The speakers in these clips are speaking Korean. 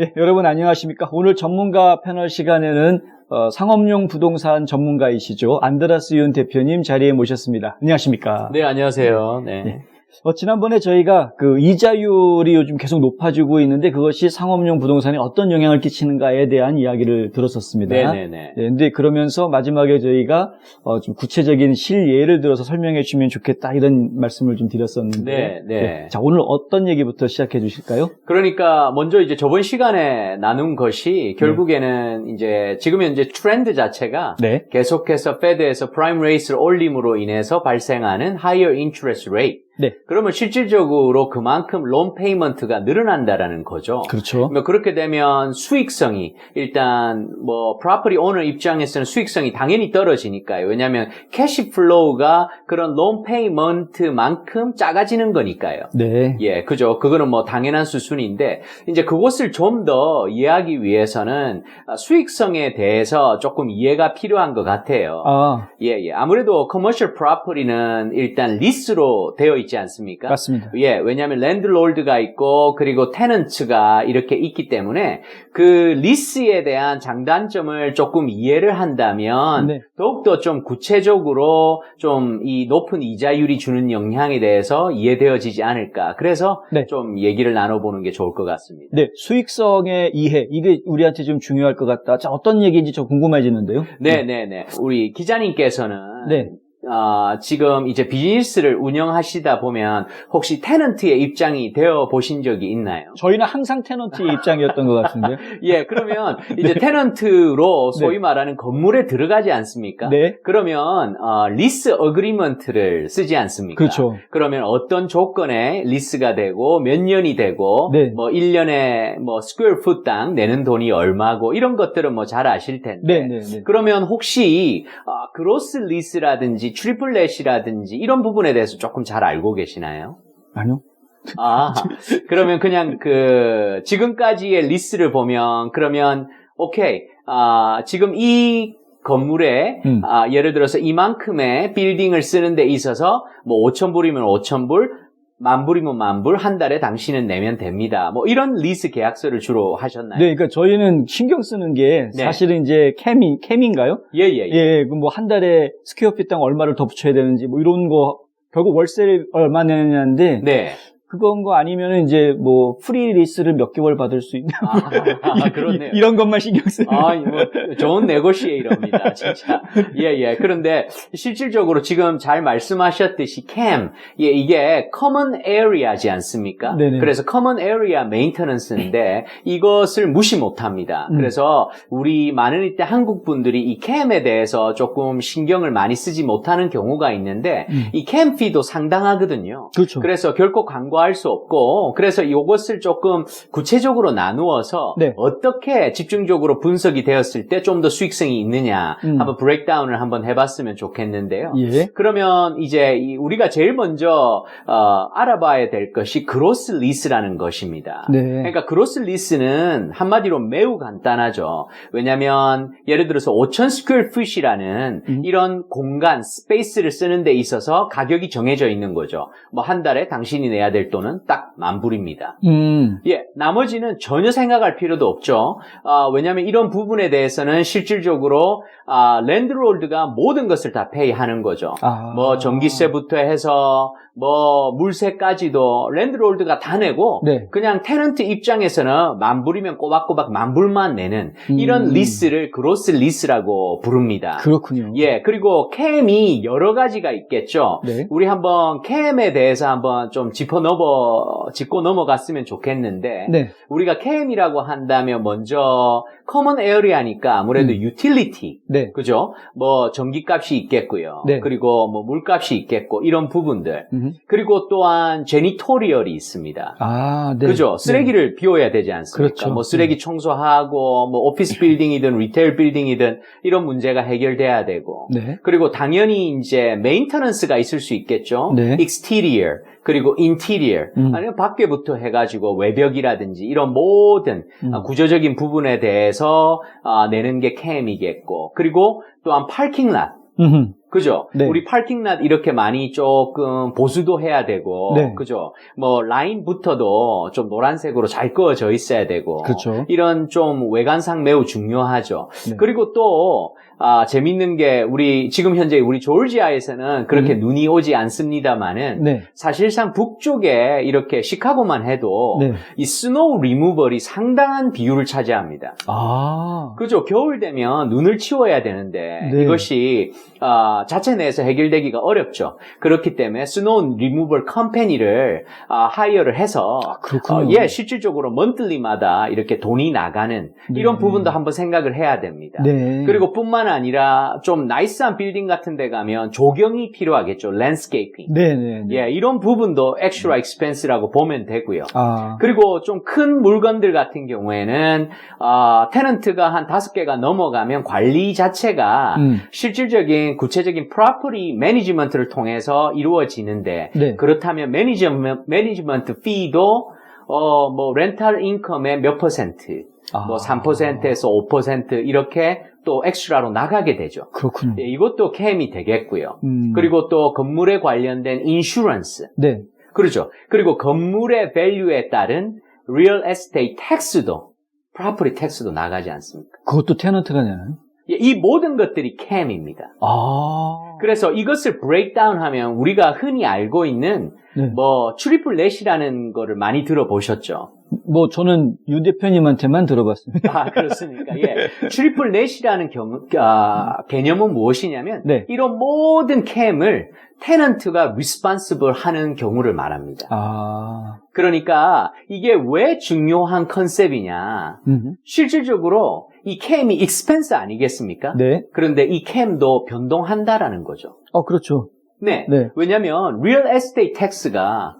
예, 여러분 안녕하십니까? 오늘 전문가 패널 시간에는 어, 상업용 부동산 전문가이시죠. 안드라스 윤 대표님 자리에 모셨습니다. 안녕하십니까? 네, 안녕하세요. 네. 네. 어, 지난번에 저희가 그 이자율이 요즘 계속 높아지고 있는데 그것이 상업용 부동산에 어떤 영향을 끼치는가에 대한 이야기를 들었었습니다. 네네네. 네, 근데 그러면서 마지막에 저희가 어, 좀 구체적인 실예를 들어서 설명해 주면 좋겠다 이런 말씀을 좀 드렸었는데 네, 네. 자 오늘 어떤 얘기부터 시작해 주실까요? 그러니까 먼저 이제 저번 시간에 나눈 것이 결국에는 이제 지금 현재 트렌드 자체가 네. 계속해서 페드에서 프라임 레이스를 올림으로 인해서 발생하는 higher interest rate. 네. 그러면 실질적으로 그만큼 론 페이먼트가 늘어난다라는 거죠. 그렇죠. 뭐 그렇게 되면 수익성이 일단 뭐 프로퍼티 오너 입장에서는 수익성이 당연히 떨어지니까요. 왜냐하면 캐시 플로우가 그런 론 페이먼트만큼 작아지는 거니까요. 네. 예, 그죠. 그거는 뭐 당연한 수순인데 이제 그것을 좀 더 이해하기 위해서는 아, 수익성에 대해서 조금 이해가 필요한 것 같아요. 아, 예, 예. 아무래도 커머셜 프로퍼티는 일단 리스로 되어 있지 않습니까? 맞습니다. 예, 왜냐하면 랜드롤드가 있고 그리고 테넌츠가 이렇게 있기 때문에 그 리스에 대한 장단점을 조금 이해를 한다면 네. 더욱더 좀 구체적으로 좀 이 높은 이자율이 주는 영향에 대해서 이해되어지지 않을까. 그래서 네. 좀 얘기를 나눠보는 게 좋을 것 같습니다. 네, 수익성의 이해 이게 우리한테 좀 중요할 것 같다. 자, 어떤 얘기인지 좀 궁금해지는데요. 네, 네, 네. 우리 기자님께서는 네. 아, 지금 이제 비즈니스를 운영하시다 보면 혹시 테넌트의 입장이 되어 보신 적이 있나요? 저희는 항상 테너트의 입장이었던 것 같은데. 예, 그러면 이제 테넌트로 소위 네. 말하는 건물에 들어가지 않습니까? 네, 그러면 어, 리스 어그리먼트를 쓰지 않습니까? 그렇죠. 그러면 어떤 조건에 리스가 되고 몇 년이 되고 네. 뭐 1년에 뭐 스퀘어 풋당 내는 돈이 얼마고 이런 것들은 뭐 잘 아실 텐데 네, 네, 네. 그러면 혹시 어, 그로스 리스라든지 트리플렛이라든지 이런 부분에 대해서 조금 잘 알고 계시나요? 아니요. 아, 그러면 그냥 그, 지금까지의 리스를 보면, 그러면, 오케이, 아, 지금 이 건물에, 음. 아, 예를 들어서 이만큼의 빌딩을 쓰는 데 있어서, 뭐, 5천 불이면 5천 불, 만불이면 만불, 한 달에 당신은 내면 됩니다. 뭐, 이런 리스 계약서를 주로 하셨나요? 네, 그러니까 저희는 신경 쓰는 게 네. 사실은 이제 캠이 캠인가요? 예, 예, 예. 예, 그뭐한 달에 스퀘어피당 얼마를 더 붙여야 되는지 뭐 이런 거 결국 월세를 얼마 내느냐인데 네. 그건 거 아니면은 이제 뭐 프리 리스를 몇 개월 받을 수 있냐 아, 그렇네요. 이런 것만 신경 쓰는 아, 뭐, 좋은 네고시에이터입니다, 진짜. 예, 예. 그런데, 실질적으로 지금 잘 말씀하셨듯이, 캠, 예, 이게 common area지 않습니까? 네네. 그래서 common area maintenance인데, 이것을 무시 못 합니다. 음. 그래서, 우리 많은 이때 한국 분들이 이 캠에 대해서 조금 신경을 많이 쓰지 못하는 경우가 있는데, 음. 이캠 피도 상당하거든요. 그렇죠. 그래서 결코 간 과할 수 없고 그래서 이것을 조금 구체적으로 나누어서 네. 어떻게 집중적으로 분석이 되었을 때 좀 더 수익성이 있느냐 음. 한번 브레이크다운을 한번 해봤으면 좋겠는데요. 예. 그러면 이제 이 우리가 제일 먼저 어, 알아봐야 될 것이 그로스 리스라는 것입니다. 네. 그러니까 그로스 리스는 한마디로 매우 간단하죠. 왜냐하면 예를 들어서 5천 스퀘어 풋이라는 음. 이런 공간, 스페이스를 쓰는 데 있어서 가격이 정해져 있는 거죠. 뭐 한 달에 당신이 내야 될 돈은 딱 만불입니다. 음. 예, 나머지는 전혀 생각할 필요도 없죠. 아, 왜냐하면 이런 부분에 대해서는 실질적으로 아, 랜드로드가 모든 것을 다 페이하는 거죠. 아. 뭐 전기세부터 해서 뭐 물세까지도 랜드롤드가 다 내고 네. 그냥 테넌트 입장에서는 만불이면 꼬박꼬박 만불만 내는 이런 음. 리스를 그로스 리스라고 부릅니다. 그렇군요. 예, 그리고 캠이 여러 가지가 있겠죠. 네. 우리 한번 캠에 대해서 한번 좀 짚어 넘어 짚고 넘어갔으면 좋겠는데 네. 우리가 캠이라고 한다면 먼저 커먼 에어리아니까 아무래도 음. 유틸리티 네. 그죠? 뭐 전기값이 있겠고요. 네. 그리고 뭐 물값이 있겠고 이런 부분들. 음. 그리고 또한 제니토리얼이 있습니다. 아, 네. 그죠? 쓰레기를 비워야 되지 않습니까? 그렇죠. 뭐 쓰레기 청소하고 뭐 오피스 빌딩이든 리테일 빌딩이든 이런 문제가 해결돼야 되고. 네. 그리고 당연히 이제 메인터넌스가 있을 수 있겠죠. 네. exterior 그리고 interior 음. 아니면 밖에부터 해가지고 외벽이라든지 이런 모든 음. 아, 구조적인 부분에 대해서 아, 내는 게 캠이겠고 그리고 또한 파킹랏 음. 그죠? 네. 우리 파킹랏 이렇게 많이 조금 보수도 해야 되고, 네. 그죠? 뭐 라인부터도 좀 노란색으로 잘 그어져 있어야 되고, 그렇죠. 이런 좀 외관상 매우 중요하죠. 네. 그리고 또 아, 재밌는 게 우리 지금 현재 우리 조지아에서는 그렇게 음. 눈이 오지 않습니다만은 네. 사실상 북쪽에 이렇게 시카고만 해도 네. 이 스노우 리무벌이 상당한 비율을 차지합니다. 아. 그죠? 겨울 되면 눈을 치워야 되는데 네. 이것이 아, 자체 내에서 해결되기가 어렵죠. 그렇기 때문에 스노우 리무벌 컴퍼니를 아, 하이어를 해서 아. 어, 예, 실질적으로 먼틀리마다 이렇게 돈이 나가는 이런 네. 부분도 한번 생각을 해야 됩니다. 네. 그리고 뿐만 아니라 좀 나이스한 빌딩 같은 데 가면 조경이 필요하겠죠. 랜스케이핑. 네, 네. 네. 예, 이런 부분도 extra expense라고 보면 되고요. 아. 그리고 좀 큰 물건들 같은 경우에는 어, 테넌트가 한 다섯 개가 넘어가면 관리 자체가 음. 실질적인 구체적인 프로퍼티 매니지먼트를 통해서 이루어지는데 네. 그렇다면 매니지먼트 매니지먼트 피도 어, 뭐 렌탈 인컴의 몇 퍼센트, 아. 뭐 3%에서 5% 이렇게 또 엑스트라로 나가게 되죠. 그렇군요. 예, 이것도 캠이 되겠고요. 음. 그리고 또 건물에 관련된 인슈런스, 네. 그렇죠. 그리고 건물의 밸류에 따른 real estate tax도, property tax도 나가지 않습니까? 그것도 테넌트가 내나요? 예, 이 모든 것들이 캠입니다. 아. 그래서 이것을 브레이크다운 하면 우리가 흔히 알고 있는 네. 뭐 트리플 넷이라는 거를 많이 들어보셨죠? 뭐 저는 유 대표님한테만 들어봤습니다. 아 그렇습니까? 예, 트리플 넷이라는 경우, 아, 개념은 무엇이냐면 네. 이런 모든 캠을 테넌트가 리스판시블 하는 경우를 말합니다. 아. 그러니까 이게 왜 중요한 컨셉이냐? 음. 실질적으로 이 캠이 익스펜스 아니겠습니까? 네. 그런데 이 캠도 변동한다라는 거죠. 어, 그렇죠. 네. 네. 왜냐하면 real estate tax가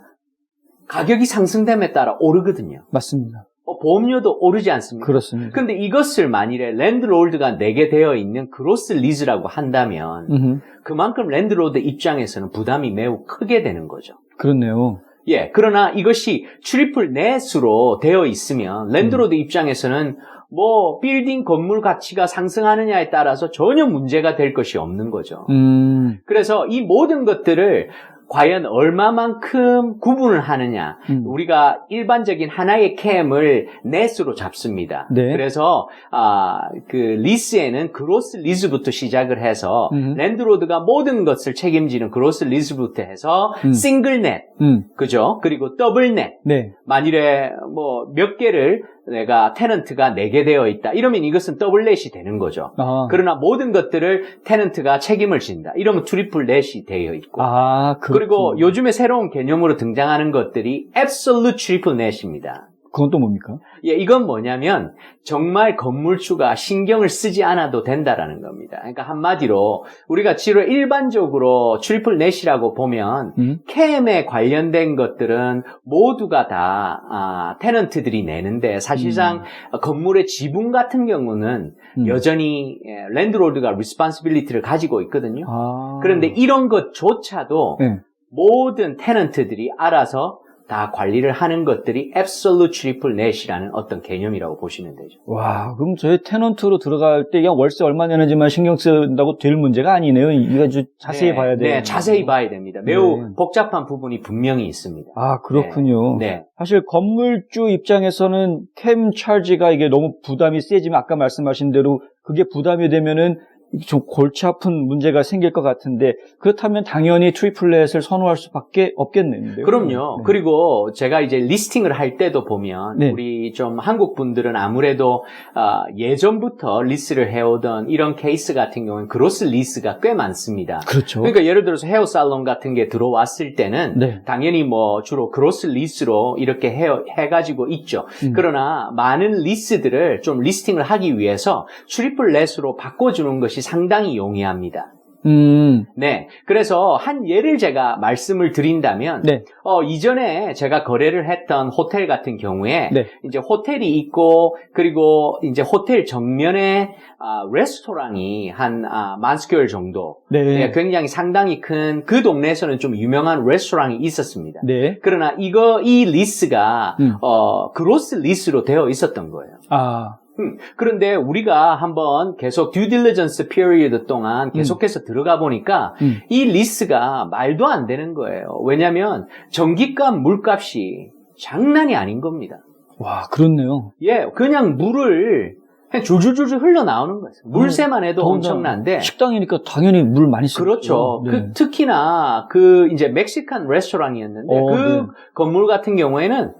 가격이 상승됨에 따라 오르거든요. 맞습니다. 어, 보험료도 오르지 않습니까? 그렇습니다. 근데 이것을 만일에 랜드로드가 내게 되어 있는 그로스 리즈라고 한다면 음. 그만큼 랜드로드 입장에서는 부담이 매우 크게 되는 거죠. 그렇네요. 예, 그러나 이것이 트리플 넷으로 되어 있으면 랜드로드 입장에서는 뭐 빌딩 건물 가치가 상승하느냐에 따라서 전혀 문제가 될 것이 없는 거죠. 음. 그래서 이 모든 것들을 과연 얼마만큼 구분을 하느냐. 음. 우리가 일반적인 하나의 캠을 넷으로 잡습니다. 네. 그래서 아, 그 리스에는 그로스 리즈부터 시작을 해서 음. 랜드로드가 모든 것을 책임지는 그로스 리즈부터 해서 음. 싱글 넷, 음. 그죠? 그리고 더블 넷. 네. 만일에 뭐 몇 개를 내가 테넌트가 내게 되어 있다. 이러면 이것은 더블 넷이 되는 거죠. 아. 그러나 모든 것들을 테넌트가 책임을 진다. 이러면 트리플 넷이 되어 있고. 아, 그리고. 요즘에 새로운 개념으로 등장하는 것들이 absolute triple net입니다. 그건 또 뭡니까? 예, 이건 뭐냐면 정말 건물주가 신경을 쓰지 않아도 된다라는 겁니다. 그러니까 한마디로 우리가 지로 일반적으로 트리플 넷이라고 보면 음. 캠에 관련된 것들은 모두가 다 아, 테넌트들이 내는데 사실상 건물의 지분 같은 경우는 음. 여전히 예, 랜드로드가 리스판시빌리티를 가지고 있거든요. 아. 그런데 이런 것조차도 네. 모든 테넌트들이 알아서 다 관리를 하는 것들이 absolute triple net이라는 어떤 개념이라고 보시면 되죠. 와, 그럼 저희 테넌트로 들어갈 때 그냥 월세 얼마 내는지만 신경 쓴다고 될 문제가 아니네요. 이거 아주 자세히 네, 봐야 돼요. 네, 자세히 봐야 됩니다. 매우 네. 복잡한 부분이 분명히 있습니다. 아, 그렇군요. 네. 사실 건물주 입장에서는 캠 차지가 이게 너무 부담이 세지만 아까 말씀하신 대로 그게 부담이 되면은 좀 골치 아픈 문제가 생길 것 같은데 그렇다면 당연히 트리플렛을 선호할 수밖에 없겠는데요. 그럼요. 네. 그리고 제가 이제 리스팅을 할 때도 보면 네. 우리 좀 한국 분들은 아무래도 아, 예전부터 리스를 해오던 이런 케이스 같은 경우는 그로스 리스가 꽤 많습니다. 그렇죠. 그러니까 예를 들어서 헤어 살론 같은 게 들어왔을 때는 네. 당연히 뭐 주로 그로스 리스로 이렇게 해, 해가지고 있죠. 음. 그러나 많은 리스들을 좀 리스팅을 하기 위해서 트리플 렛으로 바꿔주는 것이 상당히 용이합니다. 음, 네. 그래서 한 예를 제가 말씀을 드린다면, 네. 어, 이전에 제가 거래를 했던 호텔 같은 경우에, 네. 이제 호텔이 있고, 그리고 이제 호텔 정면에, 아, 레스토랑이 한, 아, 만 스퀘어 정도, 네. 네, 굉장히 상당히 큰, 그 동네에서는 좀 유명한 레스토랑이 있었습니다. 네. 그러나 이거, 이 리스가, 음. 어, 그로스 리스로 되어 있었던 거예요. 아, 음, 그런데 우리가 한번 계속 듀 딜리전스 피리어드 동안 계속해서 들어가 보니까 음. 이 리스가 말도 안 되는 거예요. 왜냐하면 전기값, 물값이 장난이 아닌 겁니다. 와, 그렇네요. 예, 그냥 물을 그냥 줄줄줄줄 흘러나오는 거예요. 물세만 해도 엄청난데. 식당이니까 당연히 물 많이 쓰죠. 그렇죠. 네. 그 특히나 그 이제 멕시칸 레스토랑이었는데 어, 그 네. 건물 같은 경우에는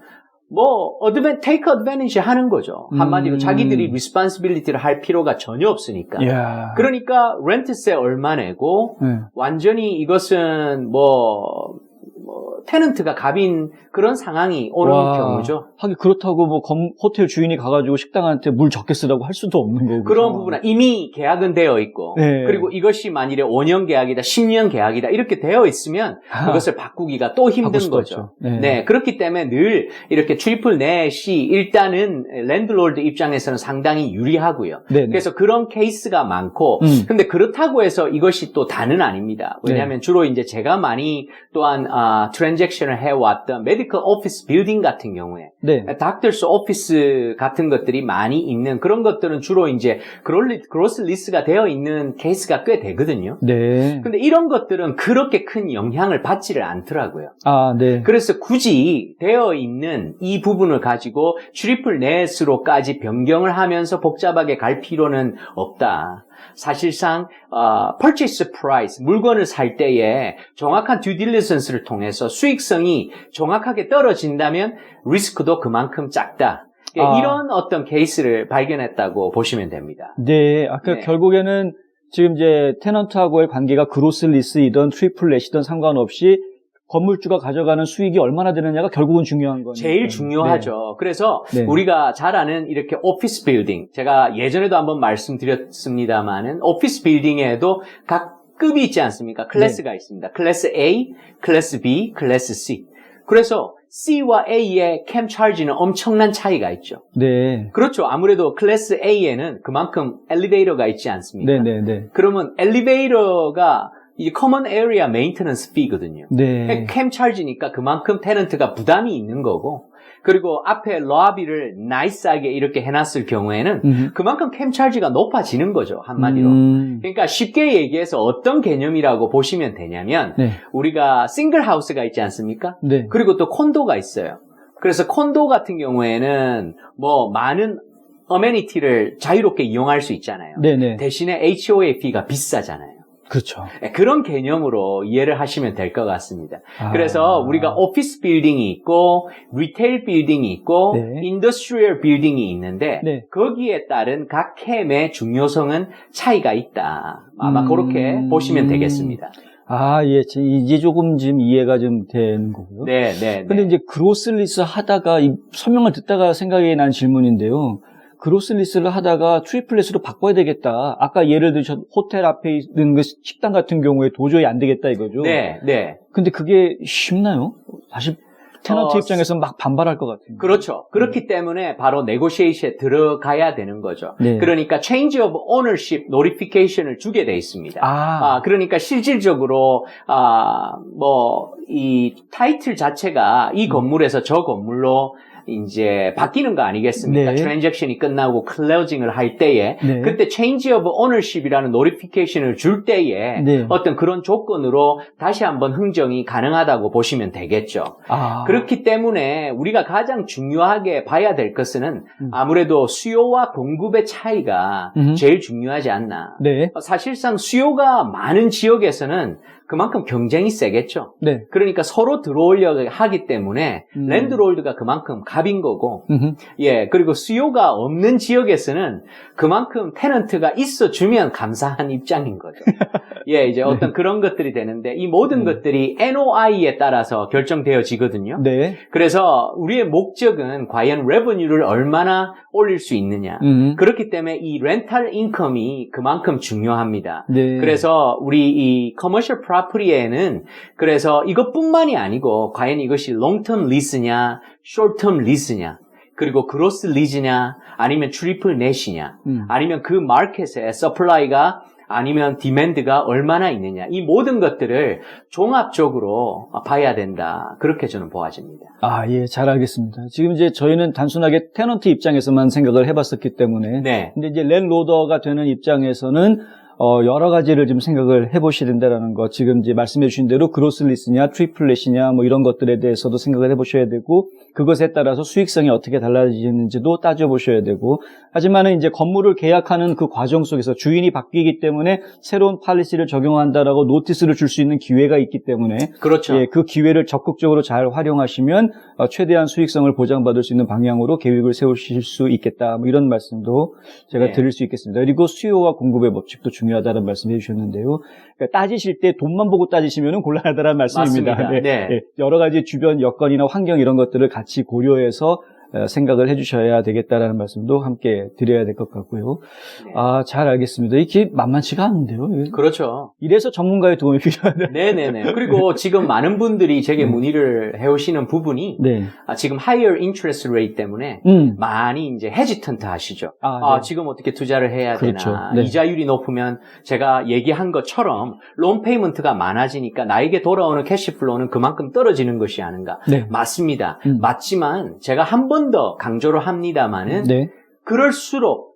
뭐 어드벤 테이크 어드밴티지 하는 거죠. 한마디로 음. 자기들이 리스폰시빌리티를 할 필요가 전혀 없으니까. 이야. 그러니까 렌트세 얼마 내고 네. 완전히 이것은 뭐, 뭐 테넌트가 갑인 그런 상황이 오는 와. 경우죠. 하긴 그렇다고 뭐 검- 호텔 주인이 가가지고 식당한테 물 적게 쓰라고 할 수도 없는 거고. 그런 부분은 이미 계약은 되어 있고 네. 그리고 이것이 만일에 5년 계약이다, 10년 계약이다 이렇게 되어 있으면 아, 그것을 바꾸기가 또 힘든 거죠. 네. 네, 그렇기 때문에 늘 이렇게 트리플 넷이 일단은 랜드로드 입장에서는 상당히 유리하고요. 네. 네. 그래서 그런 케이스가 많고, 음. 근데 그렇다고 해서 이것이 또 다는 아닙니다. 왜냐하면 주로 이제 제가 많이 또한 아, 트랜잭션을 해왔던 메디컬 오피스 빌딩 같은 경우에 네. 닥터스 오피스 같은 것들이 많이 있는 그런 것들은 주로 이제 그로스 리스가 되어 있는 케이스가 꽤 되거든요. 네. 근데 이런 것들은 그렇게 큰 영향을 받지를 않더라고요. 아, 네. 그래서 굳이 되어 있는 이 부분을 가지고 트리플 넷으로까지 변경을 하면서 복잡하게 갈 필요는 없다. 사실상 어, purchase price 물건을 살 때에 정확한 due diligence를 통해서 수익성이 정확하게 떨어진다면 리스크도 그만큼 작다. 예, 아. 이런 어떤 케이스를 발견했다고 보시면 됩니다. 네. 아까 네. 결국에는 지금 이제 테넌트하고의 관계가 그로스 리스이든 트리플렛이든 상관없이 건물주가 가져가는 수익이 얼마나 되느냐가 결국은 중요한 거니까. 제일 중요하죠. 그래서 네. 우리가 잘 아는 이렇게 오피스 빌딩, 제가 예전에도 한번 말씀드렸습니다만은 오피스 빌딩에도 각 급이 있지 않습니까? 클래스가 네. 있습니다. 클래스 A, 클래스 B, 클래스 C. 그래서 C와 A의 캠 차지는 엄청난 차이가 있죠. 네. 그렇죠. 아무래도 클래스 A에는 그만큼 엘리베이터가 있지 않습니까? 네, 네, 네. 그러면 엘리베이터가 이 커먼 에리아 메인테넌스 피거든요. 네. 캠 찰지니까 그만큼 테넌트가 부담이 있는 거고 그리고 앞에 러비를 나이스하게 이렇게 해놨을 경우에는 음. 그만큼 캠 찰지가 높아지는 거죠 한마디로 음. 그러니까 쉽게 얘기해서 어떤 개념이라고 보시면 되냐면 네. 우리가 싱글 하우스가 있지 않습니까? 네. 그리고 또 콘도가 있어요 그래서 콘도 같은 경우에는 뭐 많은 어메니티를 자유롭게 이용할 수 있잖아요 네, 네. 대신에 HOA fee가 비싸잖아요 그렇죠. 네, 그런 개념으로 이해를 하시면 될 것 같습니다. 아. 그래서 우리가 오피스 빌딩이 있고 리테일 빌딩이 있고 네. 인더스트리얼 빌딩이 있는데 네. 거기에 따른 각 캠의 중요성은 차이가 있다. 아마 음. 그렇게 보시면 되겠습니다. 아, 예. 지- 이제 조금 지금 이해가 좀 되는 거고요. 네, 네. 근데 네. 이제 그로스리스 하다가 이 설명을 듣다가 생각이 난 질문인데요. 그로스리스를 하다가 트리플렛으로 바꿔야 되겠다. 아까 예를 들으셨 호텔 앞에 있는 그 식당 같은 경우에 도저히 안 되겠다 이거죠. 네, 네. 근데 그게 쉽나요? 사실 테너트 어, 입장에서 막 반발할 것 같아요. 그렇죠. 그렇기 때문에 바로 네고시에이션에 들어가야 되는 거죠. 네. 그러니까 change of ownership notification을 주게 돼 있습니다. 아, 아, 그러니까 실질적으로, 아, 뭐, 이 타이틀 자체가 이 건물에서 저 건물로 이제 바뀌는 거 아니겠습니까? 네. 트랜잭션이 끝나고 클로징을 할 때에 네. 그때 change of ownership이라는 노티피케이션을 줄 때에 네. 어떤 그런 조건으로 다시 한번 흥정이 가능하다고 보시면 되겠죠. 아, 그렇기 때문에 우리가 가장 중요하게 봐야 될 것은 음. 아무래도 수요와 공급의 차이가 음. 제일 중요하지 않나. 네, 사실상 수요가 많은 지역에서는 그만큼 경쟁이 세겠죠. 네. 그러니까 서로 들어오려 하기 때문에 음. 랜드롤드가 그만큼 갑인 거고, 음흠. 예, 그리고 수요가 없는 지역에서는 그만큼 테넌트가 있어주면 감사한 입장인 거죠. 예, 이제 어떤 그런 것들이 되는데 이 모든 네. 것들이 NOI에 따라서 결정되어지거든요. 네. 그래서 우리의 목적은 과연 레버뉴를 얼마나 올릴 수 있느냐. 음. 그렇기 때문에 이 렌탈 인컴이 그만큼 중요합니다. 네. 그래서 우리 이 커머셜 프로 퍼티에는 그래서 이것뿐만이 아니고 과연 이것이 롱텀 리스냐, 숏텀 리스냐, 그리고 그로스 리즈냐, 아니면 트리플 넷이냐, 음. 아니면 그 마켓에 서플라이가 아니면 디맨드가 얼마나 있느냐. 이 모든 것들을 종합적으로 봐야 된다. 그렇게 저는 보아집니다. 아, 예, 잘 알겠습니다. 지금 이제 저희는 단순하게 테넌트 입장에서만 생각을 해봤었기 때문에. 네. 근데 이제 랜로더가 되는 입장에서는 어, 여러 가지를 좀 생각을 해보셔야 된다는 거. 지금 이제 말씀해 주신 대로 그로슬리스냐, 트리플렛이냐, 뭐 이런 것들에 대해서도 생각을 해보셔야 되고, 그것에 따라서 수익성이 어떻게 달라지는지도 따져보셔야 되고, 하지만은 이제 건물을 계약하는 그 과정 속에서 주인이 바뀌기 때문에 새로운 팔리시를 적용한다라고 노티스를 줄 수 있는 기회가 있기 때문에, 그렇죠. 예, 그 기회를 적극적으로 잘 활용하시면 어, 최대한 수익성을 보장받을 수 있는 방향으로 계획을 세우실 수 있겠다. 뭐 이런 말씀도 제가 네. 드릴 수 있겠습니다. 그리고 수요와 공급의 법칙도 중요 하다는 말씀 해주셨는데요. 그러니까 따지실 때 돈만 보고 따지시면 곤란하다는 말씀입니다. 맞습니다. 네. 예, 여러 가지 주변 여건이나 환경 이런 것들을 같이 고려해서 어, 생각을 해주셔야 되겠다라는 말씀도 함께 드려야 될 것 같고요. 네. 아, 잘 알겠습니다. 이게 만만치가 않은데요. 그렇죠. 이래서 전문가의 도움이 필요하다. 네네네. 그리고 지금 많은 분들이 제게 네. 문의를 해오시는 부분이 네. 아, 지금 higher interest rate 때문에 음. 많이 이제 헤지턴트 하시죠. 아, 아, 네. 지금 어떻게 투자를 해야 그렇죠. 되나. 네. 이자율이 높으면 제가 얘기한 것처럼 론 페이먼트가 많아지니까 나에게 돌아오는 캐시플로우는 그만큼 떨어지는 것이 아닌가. 네. 맞습니다. 음. 맞지만 제가 한번 더 강조를 합니다마는 네. 그럴수록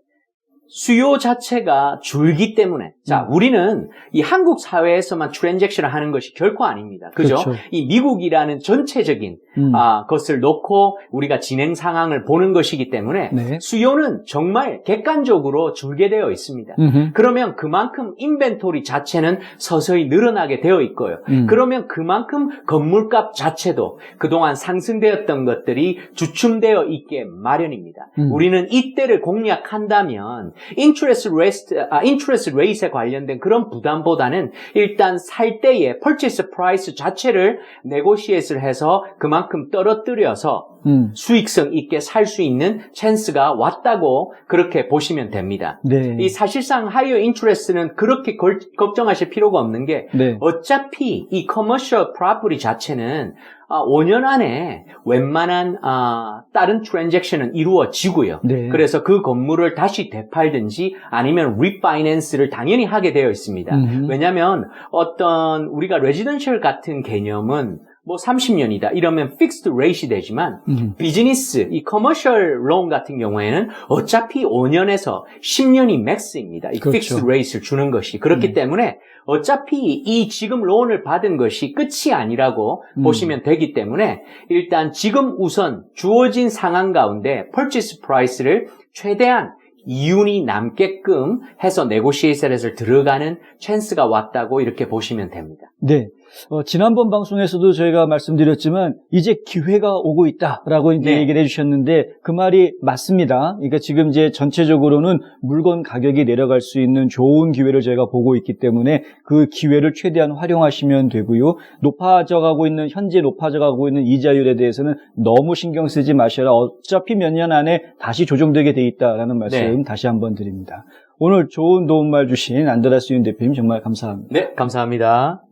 수요 자체가 줄기 때문에 자 음. 우리는 이 한국 사회에서만 트랜잭션을 하는 것이 결코 아닙니다. 그죠? 그렇죠. 이 미국이라는 전체적인 음. 아, 것을 놓고 우리가 진행 상황을 보는 것이기 때문에 네. 수요는 정말 객관적으로 줄게 되어 있습니다. 음흠. 그러면 그만큼 인벤토리 자체는 서서히 늘어나게 되어 있고요. 음. 그러면 그만큼 건물값 자체도 그동안 상승되었던 것들이 주춤되어 있게 마련입니다. 음. 우리는 이때를 공략한다면 인트레스 레이트, 아, 인트레스 레이트에 관련된 그런 부담보다는 일단 살 때의 퍼체스 프라이스 자체를 네고시에이트를 해서 그만큼 떨어뜨려서 음. 수익성 있게 살 수 있는 찬스가 왔다고 그렇게 보시면 됩니다. 네. 이 사실상 하이어 인트레스는 그렇게 걸- 걱정하실 필요가 없는 게 네. 어차피 이 커머셜 프로퍼티 자체는 아, 5년 안에 웬만한 아, 다른 트랜잭션은 이루어지고요. 네. 그래서 그 건물을 다시 되팔든지 아니면 리파이낸스를 당연히 하게 되어 있습니다. 음흠. 왜냐하면 어떤 우리가 레지던셜 같은 개념은 뭐 30년이다 이러면 픽스드 레이시 되지만 음. 비즈니스, 이 커머셜 론 같은 경우에는 어차피 5년에서 10년이 맥스입니다. 이 그렇죠. 픽스 레이스를 주는 것이. 그렇기 음. 때문에 어차피 이 지금 론을 받은 것이 끝이 아니라고 음. 보시면 되기 때문에 일단 지금 우선 주어진 상황 가운데 purchase price를 최대한 이윤이 남게끔 해서 네고시에이션에서 들어가는 찬스가 왔다고 이렇게 보시면 됩니다. 네. 어, 지난번 방송에서도 저희가 말씀드렸지만 이제 기회가 오고 있다라고 이제 네. 얘기를 해주셨는데 그 말이 맞습니다. 그러니까 지금 이제 전체적으로는 물건 가격이 내려갈 수 있는 좋은 기회를 저희가 보고 있기 때문에 그 기회를 최대한 활용하시면 되고요. 높아져가고 있는 현재 높아져가고 있는 이자율에 대해서는 너무 신경 쓰지 마셔라. 어차피 몇 년 안에 다시 조정되게 돼 있다라는 말씀 네. 다시 한번 드립니다. 오늘 좋은 도움말 주신 안드라스 윤 대표님 정말 감사합니다. 네, 감사합니다.